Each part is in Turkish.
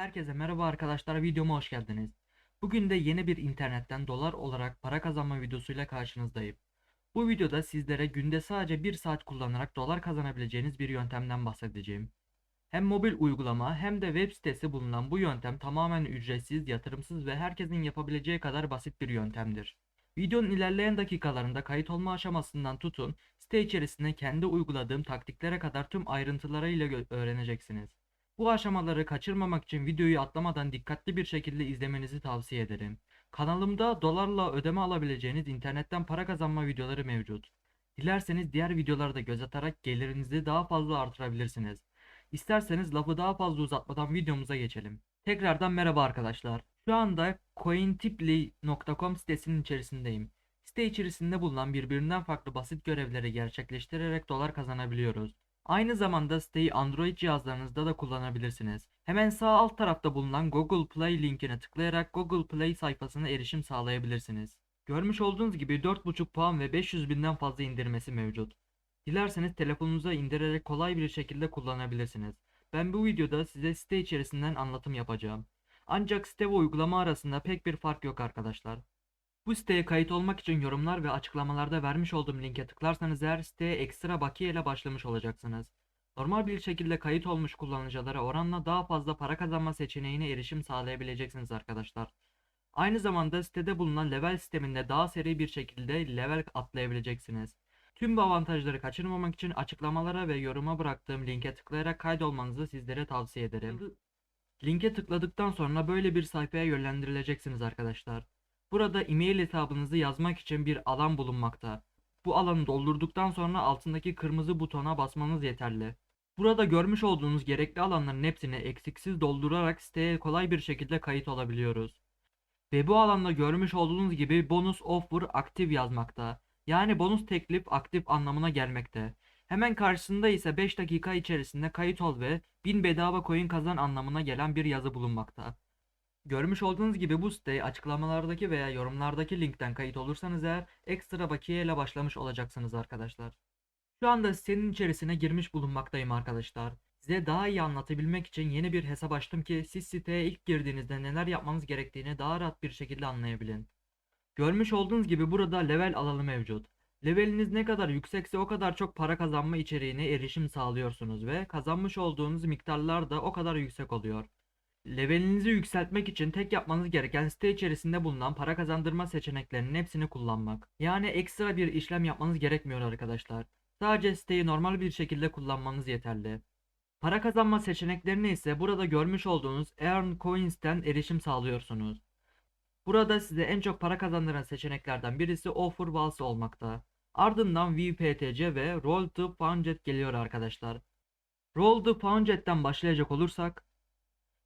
Herkese merhaba arkadaşlar videoma hoş geldiniz. Bugün de yeni bir internetten dolar olarak para kazanma videosuyla karşınızdayım. Bu videoda sizlere günde sadece 1 saat kullanarak dolar kazanabileceğiniz bir yöntemden bahsedeceğim. Hem mobil uygulama hem de web sitesi bulunan bu yöntem tamamen ücretsiz, yatırımsız ve herkesin yapabileceği kadar basit bir yöntemdir. Videonun ilerleyen dakikalarında kayıt olma aşamasından tutun, site içerisinde kendi uyguladığım taktiklere kadar tüm ayrıntılarıyla öğreneceksiniz. Bu aşamaları kaçırmamak için videoyu atlamadan dikkatli bir şekilde izlemenizi tavsiye ederim. Kanalımda dolarla ödeme alabileceğiniz internetten para kazanma videoları mevcut. Dilerseniz diğer videoları da göz atarak gelirinizi daha fazla artırabilirsiniz. İsterseniz lafı daha fazla uzatmadan videomuza geçelim. Tekrardan merhaba arkadaşlar. Şu anda cointiply.com sitesinin içerisindeyim. Site içerisinde bulunan birbirinden farklı basit görevleri gerçekleştirerek dolar kazanabiliyoruz. Aynı zamanda siteyi Android cihazlarınızda da kullanabilirsiniz. Hemen sağ alt tarafta bulunan Google Play linkine tıklayarak Google Play sayfasına erişim sağlayabilirsiniz. Görmüş olduğunuz gibi 4.5 puan ve 500 binden fazla indirmesi mevcut. Dilerseniz telefonunuza indirerek kolay bir şekilde kullanabilirsiniz. Ben bu videoda size site içerisinden anlatım yapacağım. Ancak site ve uygulama arasında pek bir fark yok arkadaşlar. Bu siteye kayıt olmak için yorumlar ve açıklamalarda vermiş olduğum linke tıklarsanız eğer siteye ekstra bakiye ile başlamış olacaksınız. Normal bir şekilde kayıt olmuş kullanıcılara oranla daha fazla para kazanma seçeneğine erişim sağlayabileceksiniz arkadaşlar. Aynı zamanda sitede bulunan level sisteminde daha seri bir şekilde level atlayabileceksiniz. Tüm bu avantajları kaçırmamak için açıklamalara ve yoruma bıraktığım linke tıklayarak kaydolmanızı sizlere tavsiye ederim. Linke tıkladıktan sonra böyle bir sayfaya yönlendirileceksiniz arkadaşlar. Burada e-mail hesabınızı yazmak için bir alan bulunmakta. Bu alanı doldurduktan sonra altındaki kırmızı butona basmanız yeterli. Burada görmüş olduğunuz gerekli alanların hepsini eksiksiz doldurarak siteye kolay bir şekilde kayıt olabiliyoruz. Ve bu alanda görmüş olduğunuz gibi bonus offer aktif yazmakta. Yani bonus teklif aktif anlamına gelmekte. Hemen karşısında ise 5 dakika içerisinde kayıt ol ve 1000 bedava coin kazan anlamına gelen bir yazı bulunmakta. Görmüş olduğunuz gibi bu siteye açıklamalardaki veya yorumlardaki linkten kayıt olursanız eğer ekstra bakiye ile başlamış olacaksınız arkadaşlar. Şu anda sitenin içerisine girmiş bulunmaktayım arkadaşlar. Size daha iyi anlatabilmek için yeni bir hesap açtım ki siz siteye ilk girdiğinizde neler yapmanız gerektiğini daha rahat bir şekilde anlayabilin. Görmüş olduğunuz gibi burada level alanı mevcut. Leveliniz ne kadar yüksekse o kadar çok para kazanma içeriğine erişim sağlıyorsunuz ve kazanmış olduğunuz miktarlar da o kadar yüksek oluyor. Levelinizi yükseltmek için tek yapmanız gereken site içerisinde bulunan para kazandırma seçeneklerinin hepsini kullanmak. Yani ekstra bir işlem yapmanız gerekmiyor arkadaşlar. Sadece siteyi normal bir şekilde kullanmanız yeterli. Para kazanma seçeneklerine ise burada görmüş olduğunuz Earn Coins'ten erişim sağlıyorsunuz. Burada size en çok para kazandıran seçeneklerden birisi Offer Walls olmakta. Ardından VPTC ve Roll to Poundjet geliyor arkadaşlar. Roll to Poundjet'ten başlayacak olursak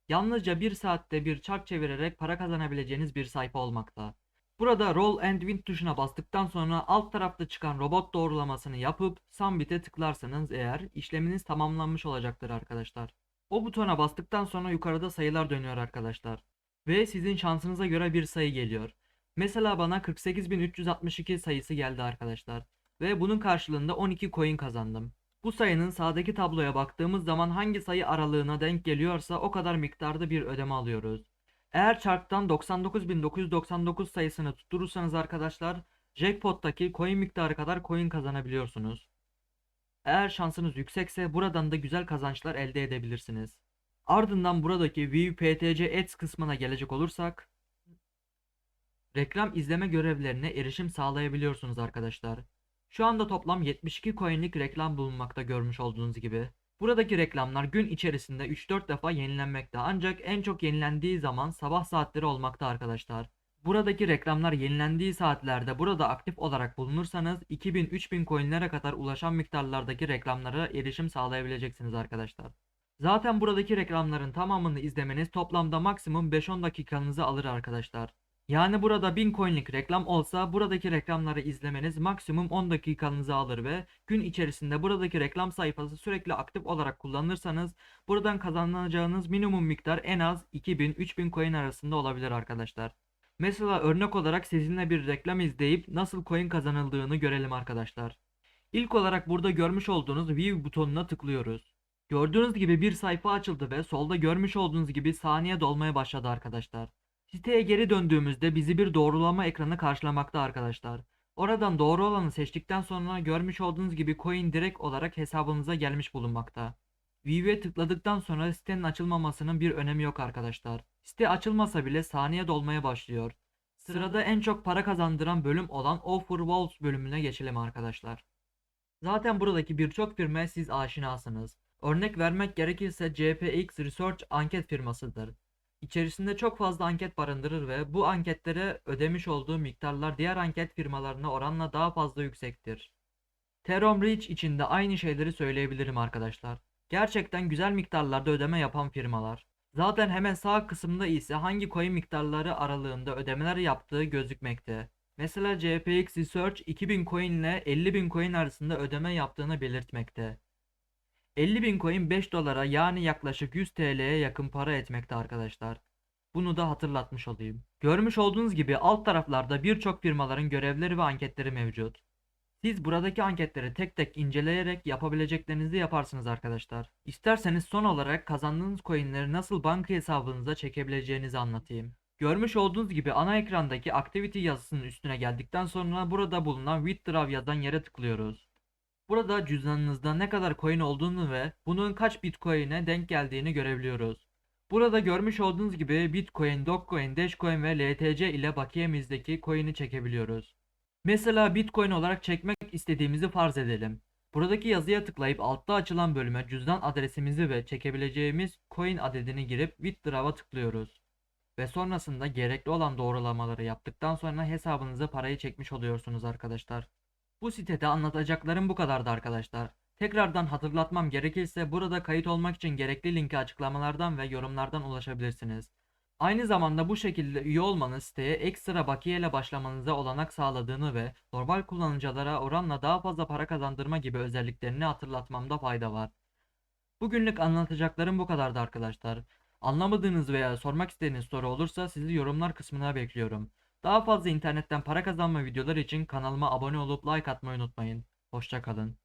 Yalnızca bir saatte bir çark çevirerek para kazanabileceğiniz bir sayfa olmakta. Burada Roll and Win tuşuna bastıktan sonra alt tarafta çıkan robot doğrulamasını yapıp Submit'e tıklarsanız eğer işleminiz tamamlanmış olacaktır arkadaşlar. O butona bastıktan sonra yukarıda sayılar dönüyor arkadaşlar. Ve sizin şansınıza göre bir sayı geliyor. Mesela bana 48.362 sayısı geldi arkadaşlar. Ve bunun karşılığında 12 coin kazandım. Bu sayının sağdaki tabloya baktığımız zaman hangi sayı aralığına denk geliyorsa o kadar miktarda bir ödeme alıyoruz. Eğer çarktan 99.999 sayısını tutturursanız arkadaşlar jackpot'taki coin miktarı kadar coin kazanabiliyorsunuz. Eğer şansınız yüksekse buradan da güzel kazançlar elde edebilirsiniz. Ardından buradaki VPTC Ads kısmına gelecek olursak reklam izleme görevlerine erişim sağlayabiliyorsunuz arkadaşlar. Şu anda toplam 72 coinlik reklam bulunmakta görmüş olduğunuz gibi. Buradaki reklamlar gün içerisinde 3-4 defa yenilenmekte ancak en çok yenilendiği zaman sabah saatleri olmakta arkadaşlar. Buradaki reklamlar yenilendiği saatlerde burada aktif olarak bulunursanız 2000-3000 coinlere kadar ulaşan miktarlardaki reklamlara erişim sağlayabileceksiniz arkadaşlar. Zaten buradaki reklamların tamamını izlemeniz toplamda maksimum 5-10 dakikanızı alır arkadaşlar. Yani burada 1000 coinlik reklam olsa buradaki reklamları izlemeniz maksimum 10 dakikanızı alır ve gün içerisinde buradaki reklam sayfası sürekli aktif olarak kullanırsanız buradan kazanacağınız minimum miktar en az 2000-3000 coin arasında olabilir arkadaşlar. Mesela örnek olarak sizinle bir reklam izleyip nasıl coin kazanıldığını görelim arkadaşlar. İlk olarak burada görmüş olduğunuz view butonuna tıklıyoruz. Gördüğünüz gibi bir sayfa açıldı ve solda görmüş olduğunuz gibi saniye dolmaya başladı arkadaşlar. Siteye geri döndüğümüzde bizi bir doğrulama ekranı karşılamakta arkadaşlar. Oradan doğru olanı seçtikten sonra görmüş olduğunuz gibi coin direkt olarak hesabınıza gelmiş bulunmakta. View'e tıkladıktan sonra sitenin açılmamasının bir önemi yok arkadaşlar. Site açılmasa bile saniye dolmaya başlıyor. Sırada en çok para kazandıran bölüm olan Offer Walls bölümüne geçelim arkadaşlar. Zaten buradaki birçok firmaya siz aşinasınız. Örnek vermek gerekirse JPX Research anket firmasıdır. İçerisinde çok fazla anket barındırır ve bu anketlere ödemiş olduğu miktarlar diğer anket firmalarına oranla daha fazla yüksektir. Terom Reach için de aynı şeyleri söyleyebilirim arkadaşlar. Gerçekten güzel miktarlarda ödeme yapan firmalar. Zaten hemen sağ kısımda ise hangi coin miktarları aralığında ödemeler yaptığı gözükmekte. Mesela JPX Research 2000 coin ile 50.000 coin arasında ödeme yaptığını belirtmekte. 50.000 coin 5 dolara yani yaklaşık 100 TL'ye yakın para etmekte arkadaşlar. Bunu da hatırlatmış olayım. Görmüş olduğunuz gibi alt taraflarda birçok firmaların görevleri ve anketleri mevcut. Siz buradaki anketleri tek tek inceleyerek yapabileceklerinizi yaparsınız arkadaşlar. İsterseniz son olarak kazandığınız coinleri nasıl banka hesabınıza çekebileceğinizi anlatayım. Görmüş olduğunuz gibi ana ekrandaki activity yazısının üstüne geldikten sonra burada bulunan withdraw yazan yere tıklıyoruz. Burada cüzdanınızda ne kadar coin olduğunu ve bunun kaç bitcoin'e denk geldiğini görebiliyoruz. Burada görmüş olduğunuz gibi Bitcoin, Dogecoin, Dashcoin ve LTC ile bakiyemizdeki coin'i çekebiliyoruz. Mesela Bitcoin olarak çekmek istediğimizi farz edelim. Buradaki yazıya tıklayıp altta açılan bölüme cüzdan adresimizi ve çekebileceğimiz coin adedini girip withdraw'a tıklıyoruz. Ve sonrasında gerekli olan doğrulamaları yaptıktan sonra hesabınıza parayı çekmiş oluyorsunuz arkadaşlar. Bu sitede anlatacaklarım bu kadardı arkadaşlar. Tekrardan hatırlatmam gerekirse burada kayıt olmak için gerekli linki açıklamalardan ve yorumlardan ulaşabilirsiniz. Aynı zamanda bu şekilde üye olmanız siteye ekstra bakiye ile başlamanıza olanak sağladığını ve normal kullanıcılara oranla daha fazla para kazandırma gibi özelliklerini hatırlatmamda fayda var. Bugünlük anlatacaklarım bu kadardı arkadaşlar. Anlamadığınız veya sormak istediğiniz soru olursa sizi yorumlar kısmına bekliyorum. Daha fazla internetten para kazanma videoları için kanalıma abone olup like atmayı unutmayın. Hoşçakalın.